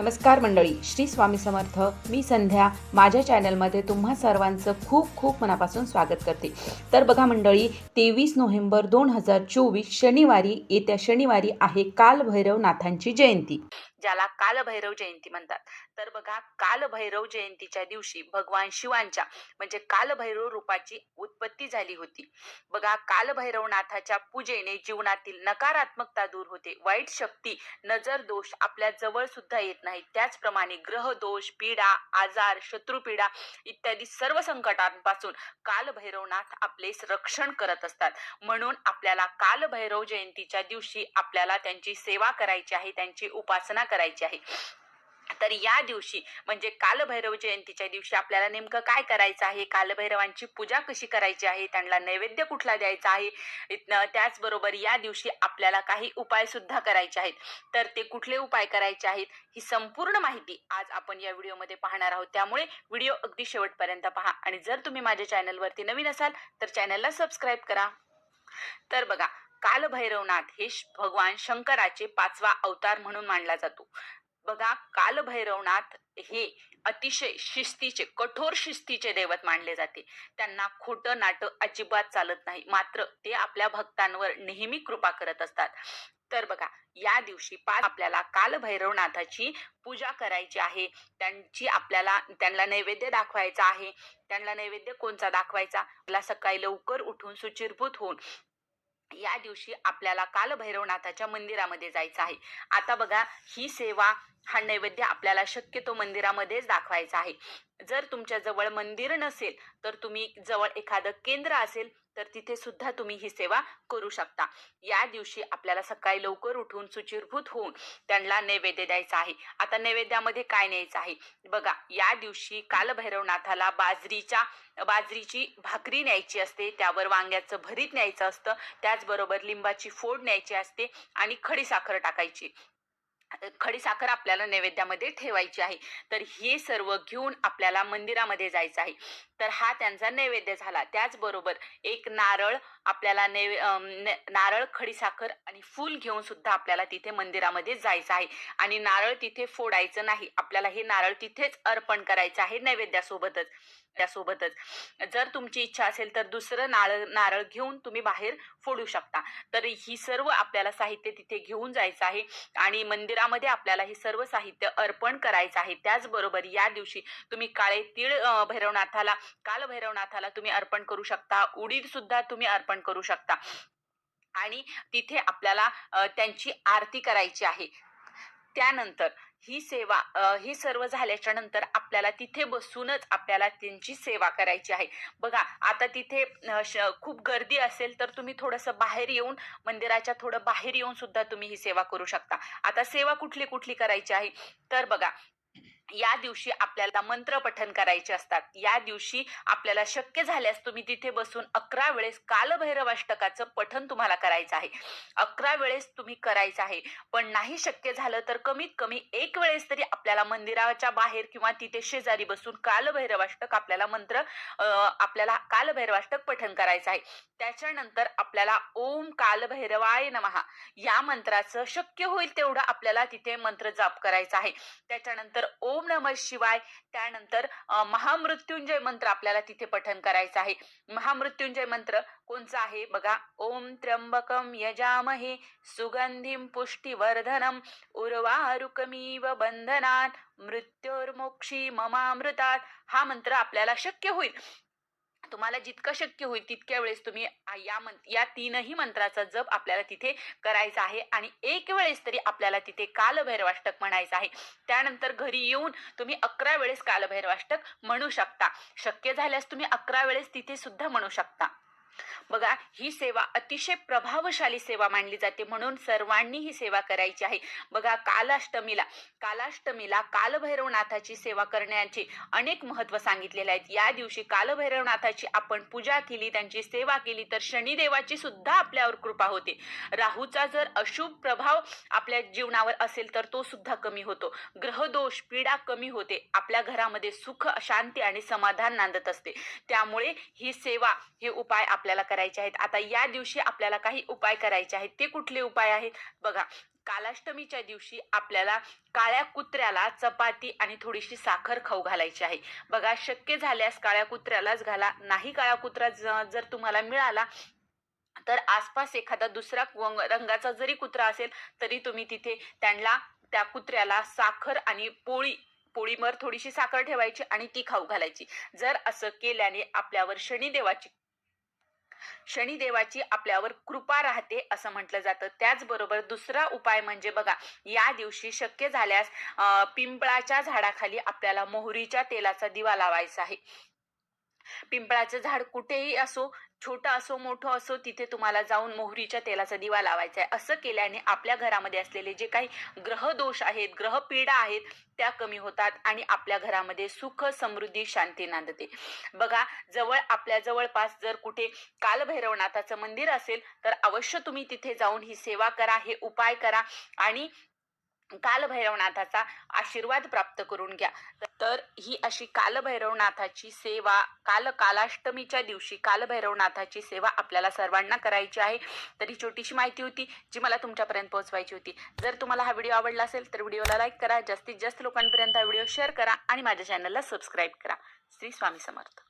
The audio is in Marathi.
नमस्कार मंडळी श्री स्वामी समर्थ. मी संध्या. माझ्या चॅनलमध्ये तुम्हा सर्वांचं खूप खूप मनापासून स्वागत करते. तर बघा मंडळी तेवीस नोव्हेंबर दोन हजार चोवीस शनिवारी येत्या शनिवारी आहे कालभैरवनाथांची जयंती. ज्याला कालभैरव जयंती म्हणतात. तर बघा कालभैरव जयंतीच्या दिवशी भगवान शिवांच्या म्हणजे कालभैरव रूपाची उत्पत्ती झाली होती. बघा कालभैरवनाथाच्या पूजेने जीवनातील नकारात्मकता दूर होते. वाईट शक्ती नजर दोष आपल्या जवळ सुद्धा येत नाही त्याचप्रमाणे ग्रह दोष पीडा आजार शत्रुपीडा इत्यादी सर्व संकटांपासून कालभैरवनाथ आपले रक्षण करत असतात. म्हणून आपल्याला कालभैरव जयंतीच्या दिवशी आपल्याला त्यांची सेवा करायची आहे त्यांची उपासना करायची आहे. तर या दिवशी म्हणजे कालभैरव जयंतीच्या दिवशी आपल्याला नेमकं काय करायचं आहे? कालभैरवांची पूजा कशी करायची आहे? त्यांना नैवेद्य कुठला द्यायचा आहे? त्याचबरोबर या दिवशी आपल्याला काही उपाय सुद्धा करायचे आहेत. तर ते कुठले उपाय करायचे आहेत? ही संपूर्ण माहिती आज आपण या व्हिडिओमध्ये पाहणार आहोत. त्यामुळे व्हिडिओ अगदी शेवटपर्यंत पहा. आणि जर तुम्ही माझ्या चॅनलवरती नवीन असाल तर चॅनलला सबस्क्राईब करा. तर बघा कालभैरवनाथ हे भगवान शंकराचे पाचवा अवतार म्हणून मानला जातो. बघा कालभैरवनाथ हे अतिशय शिस्तीचे कठोर शिस्तीचे दैवत मानले जाते. त्यांना खोटं नाटं अजिबात चालत नाही. मात्र ते आपल्या भक्तांवर नेहमी कृपा करत असतात. तर बघा या दिवशी पाच आपल्याला कालभैरवनाथाची पूजा करायची आहे. त्यांची आपल्याला त्यांना नैवेद्य दाखवायचा आहे. त्यांना नैवेद्य कोणचा दाखवायचा? आपल्याला सकाळी लवकर उठून सुचिरभूत होऊन या दिवशी आपल्याला कालभैरवनाथाच्या मंदिरामध्ये जायचं आहे. आता बघा ही सेवा हा नैवेद्य आपल्याला शक्यतो मंदिरामध्येच दाखवायचा आहे. जर तुमच्या जवळ मंदिर नसेल तर तुम्ही जवळ एखादं केंद्र असेल तर तिथे सुद्धा तुम्ही ही सेवा करू शकता. या दिवशी आपल्याला सकाळी लवकर उठून सुचिरभूत होऊन त्यांना नैवेद्य द्यायचा आहे. आता नैवेद्यामध्ये काय न्यायचं आहे? बघा या दिवशी कालभैरवनाथाला बाजरीच्या बाजरीची भाकरी न्यायची असते त्यावर वांग्याचं भरीत न्यायचं असतं त्याचबरोबर लिंबाची फोड न्यायची असते आणि खडी साखर टाकायची. खडीसाखर आपल्याला नैवेद्यामध्ये ठेवायची आहे. तर हे सर्व घेऊन आपल्याला मंदिरामध्ये जायचं आहे. तर हा त्यांचा नैवेद्य झाला. त्याचबरोबर एक नारळ आपल्याला नैवे न- नारळ खडीसाखर आणि फूल घेऊन सुद्धा आपल्याला तिथे मंदिरामध्ये जायचं आहे. आणि नारळ तिथे फोडायचं नाही. आपल्याला हे नारळ तिथेच अर्पण करायचं आहे नैवेद्यासोबतच. त्यासोबतच जर तुमची इच्छा असेल तर दुसरं नारळ नारळ घेऊन तुम्ही बाहेर फोडू शकता. तर ही सर्व आपल्याला साहित्य तिथे घेऊन जायचं आहे आणि मंदिरामध्ये आपल्याला हे सर्व साहित्य अर्पण करायचं आहे. त्याचबरोबर या दिवशी तुम्ही काळे तीळ भैरवनाथाला काल भैरवनाथाला तुम्ही अर्पण करू शकता. उडीद सुद्धा तुम्ही अर्पण करू शकता. आणि तिथे आपल्याला त्यांची आरती करायची आहे. त्यानंतर ही सेवा ही सर्व झाल्याच्यानंतर आपल्याला तिथे बसूनच आपल्याला त्यांची सेवा करायची आहे. बघा आता तिथे श- खूप गर्दी असेल तर तुम्ही थोडंसं बाहेर येऊन मंदिराच्या थोडं बाहेर येऊन सुद्धा तुम्ही ही सेवा करू शकता. आता सेवा कुठली कुठली करायची आहे? तर बघा या दिवशी आपल्याला मंत्र पठन करायचे असतात. या दिवशी आपल्याला शक्य झाल्यास तुम्ही तिथे बसून अकरा वेळेस कालभैरवाष्टकाचं पठन तुम्हाला करायचं आहे. अकरा वेळेस तुम्ही करायचं आहे. पण नाही शक्य झालं तर कमीत कमी एक वेळेस तरी आपल्याला मंदिराच्या बाहेर किंवा तिथे शेजारी बसून कालभैरवाष्टक आपल्याला मंत्र आपल्याला कालभैरवाष्टक पठन करायचं आहे. त्याच्यानंतर आपल्याला ओम कालभैरवाय नमहा या मंत्राचं शक्य होईल तेवढं आपल्याला तिथे मंत्र जाप करायचा आहे. त्याच्यानंतर ओम नमः शिवाय. त्यानंतर महामृत्युंजय मंत्र आपल्याला तिथे पठन करायचं आहे. महामृत्युंजय मंत्र कोणचा आहे? बघा ओम त्र्यंबकम यजामहे सुगंधीम पुष्टिवर्धनम उर्वारुकमीव बंधनात मृत्योर्मोक्षी ममामृतात. हा मंत्र आपल्याला शक्य होईल. तुम्हाला जितकं शक्य होईल तितक्या वेळेस तुम्ही या मं या तीनही मंत्राचा जप आपल्याला तिथे करायचा आहे आणि एक वेळेस तरी आपल्याला तिथे कालभैरवाष्टक म्हणायचं आहे. त्यानंतर घरी येऊन तुम्ही अकरा वेळेस कालभैरवाष्टक म्हणू शकता. शक्य झाल्यास तुम्ही अकरा वेळेस तिथे सुद्धा म्हणू शकता. बघा ही सेवा अतिशय प्रभावशाली सेवा मानली जाते म्हणून सर्वांनी ही सेवा करायची आहे. बघा कालाष्टमीला कालाष्टमीला कालभैरवनाथाची सेवा करण्याचे अनेक महत्त्व सांगितलेले आहेत. या दिवशी कालभैरवनाथाची आपण पूजा केली त्यांची सेवा केली तर शनिदेवाची सुद्धा आपल्यावर कृपा होते. राहूचा जर अशुभ प्रभाव आपल्या जीवनावर असेल तर तो सुद्धा कमी होतो. ग्रहदोष पीडा कमी होते. आपल्या घरामध्ये सुख शांती आणि समाधान नांदत असते. त्यामुळे ही सेवा हे उपाय आपल्याला करायचे करायचे आहेत. आता या दिवशी आपल्याला काही उपाय करायचे आहेत. ते कुठले उपाय आहेत? बघा कालाष्टमीच्या दिवशी आपल्याला काळ्या कुत्र्याला चपाती आणि थोडीशी साखर खाऊ घालायची आहे. बघा शक्य झाल्यास काळ्या कुत्र्यालाच घाला. नाही काळा कुत्रा जर तुम्हाला मिळाला तर आसपास एखादा दुसरा रंगाचा जरी कुत्रा असेल तरी तुम्ही तिथे त्यांना त्या कुत्र्याला साखर आणि पोळी पोळीवर थोडीशी साखर ठेवायची आणि ती खाऊ घालायची. जर असं केल्याने आपल्यावर शनिदेवाची शनिदेवाची आपल्यावर कृपा राहते असं म्हटलं जातं. त्याचबरोबर दुसरा उपाय म्हणजे बघा या दिवशी शक्य झाल्यास अं, पिंपळाच्या झाडाखाली आपल्याला मोहरीच्या तेलाचा दिवा लावायचा आहे. पिंपळाचं झाड कुठेही असो छोटं असो मोठं असो तिथे तुम्हाला जाऊन मोहरीच्या तेलाचा दिवा लावायचा आहे असं केल्याने आपल्या घरामध्ये असलेले जे काही ग्रहदोष आहेत ग्रहपीडा आहेत त्या कमी होतात आणि आपल्या घरामध्ये सुख समृद्धी शांती नांदते. बघा जवळ आपल्या जवळपास जर कुठे कालभैरवनाथाचं मंदिर असेल तर अवश्य तुम्ही तिथे जाऊन ही सेवा करा हे उपाय करा आणि कालभैरवनाथाचा आशीर्वाद प्राप्त करून घ्या. तर ही अशी कालभैरवनाथाची सेवा काल कालाष्टमीच्या दिवशी कालभैरवनाथाची सेवा आपल्याला सर्वांना करायची आहे. तर ही छोटीशी माहिती होती जी मला तुमच्यापर्यंत पोहोचवायची होती. जर तुम्हाला हा व्हिडिओ आवडला असेल तर व्हिडिओला लाईक करा जास्तीत जास्त लोकांपर्यंत हा व्हिडिओ शेअर करा आणि माझ्या चॅनलला सबस्क्राईब करा. श्री स्वामी समर्थ.